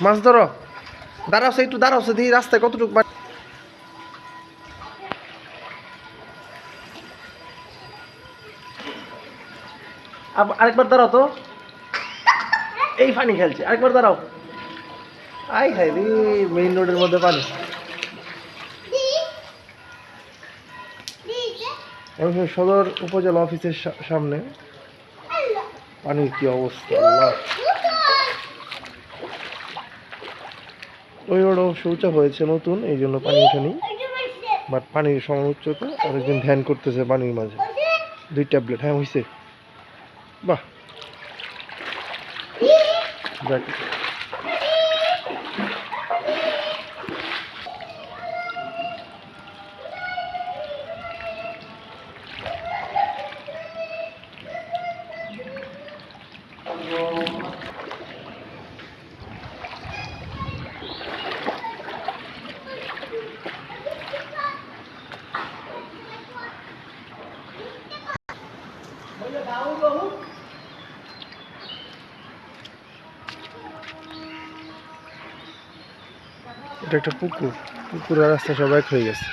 মাছ ধরো। দাঁড়াও, একটু দাঁড়াও দিই রাস্তায় কতটুকু আরেকবার দাঁড়াও তো। এই পানি খেলছে, আরেকবার দাঁড়াও। আই রে মেইন রোডের মধ্যে পানি। সদর উপজেলা অফিসের সা- সামনে। পানির কি অবস্থা ওই রোড শৌচা হয়েছে নতুন, এই জন্য পানি ওঠেনি বাট পানির সমান উচ্চতা, আর একজন ধ্যান করতেছে পানির মাঝে। দুই ট্যাবলেট হ্যাঁ হয়েছে বাহ। এটা একটা পুকুর। পুকুরের রাস্তা সবাই হয়ে গেছে।